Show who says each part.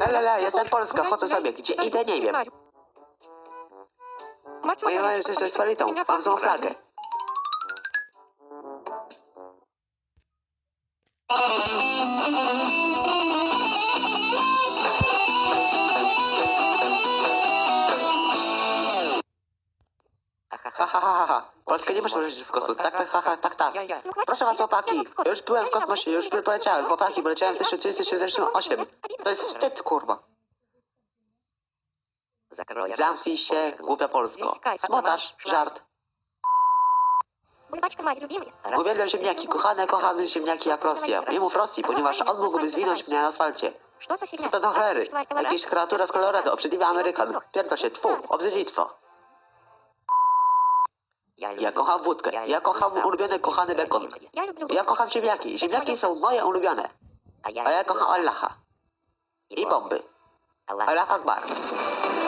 Speaker 1: Lalala, jestem Polska, chodzę sobie. Gdzie idę, nie wiem. Moja jest ze Spalitą, mam złą flagę. Ha, ha, ha, ha. Polska nie może lecieć w kosmos. Tak, tak, ha, ha, tak, tak. Proszę was, chłopaki. Ja już byłem w kosmosie, już poleciałem. Chłopaki, poleciałem w 1978. To jest wstyd, kurwa. Zamknij się, głupia Polsko. Smotasz, żart. Uwielbiam ziemniaki, kochane, kochane ziemniaki jak Rosja. Nie mów Rosji, ponieważ on mógłby zwinąć mnie na asfalcie. Co to do cholery? Jakiś kreatura z Colorado, obrzydliwy Amerykan. Pierdol się, tfu, obrzydlitwo. Ja kocham wódkę. Ja kocham ulubiony kochany bekon. Ja kocham ziemniaki. Ziemniaki są moje ulubione. A ja kocham Allaha. I bomby. Allah Akbar.